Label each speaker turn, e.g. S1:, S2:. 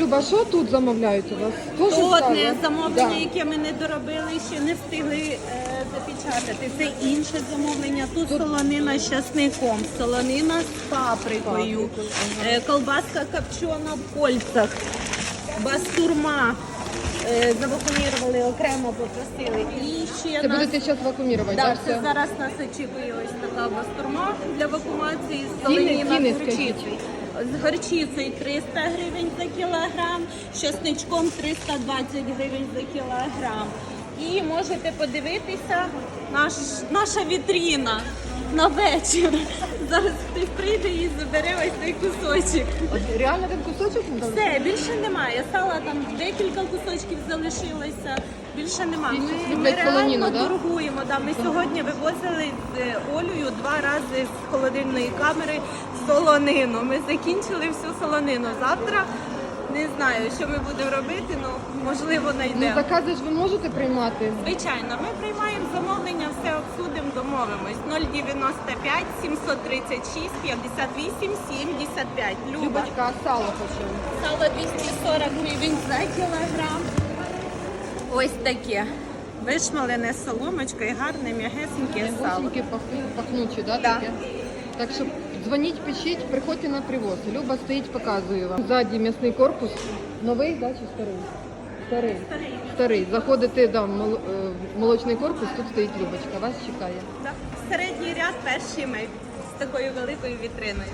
S1: Люба, що тут замовляють у вас? Тоже
S2: То
S1: сало?
S2: одне замовлення,
S1: Да.
S2: яке ми не доробили, ще не встигли е, запечатати. Це інше замовлення. Тут солонина з часником, солонина з паприкою, е, колбаска копчена в кольцах, бастурма. Е, Завакумірували окремо, попросили. І ще
S1: Це
S2: нас-
S1: будете зараз вакуумувати,
S2: Да,
S1: так?
S2: це зараз нас очікує ось така бастурма для вакуумації з
S1: Ціни-
S2: солоніна
S1: ціни
S2: з
S1: скажіть.
S2: горчицею. З горчицею 300 гривень за кілограм, з часничком 320 гривень за кілограм. І можете подивитися наш, наша вітріна на вечір. Зараз хтось прийде і забере ось цей кусочок.
S1: От Реально ten кусочок не дали?
S2: Все, більше немає. Сала там декілька кусочків залишилося. Більше немає. Ми
S1: солоніну,
S2: реально
S1: да?
S2: торгуємо. Да. Ми сьогодні вивозили з Олею два рази з холодильної камери солонину. Ми закінчили всю солонину. Завтра не знаю, що ми будемо робити, але можливо
S1: Ну
S2: знайдемо.
S1: закази ж ви можете приймати?
S2: Звичайно, ми приймаємо замовлення, все обсудимо, домовимось. 095 736 58 75. Люба.
S1: Любочка, а сало почем?
S2: Сало 240 гривень за кілограм. Ось таке. Вишмалене соломочкою, гарне, м'ягесеньке сало.
S1: Пахну, пахнучі, да,
S2: Да.
S1: таке? Так що дзвоніть, пишіть, приходьте на привоз. Люба стоїть, показує вам. Ззаді м'ясний корпус. Новий, да, чи старий? Старий.
S2: Старий.
S1: Старий. Заходите да, в мол- е, в молочний корпус, тут стоїть Любочка, вас чекає.
S2: Так. Середній ряд перший ми з такою великою вітриною.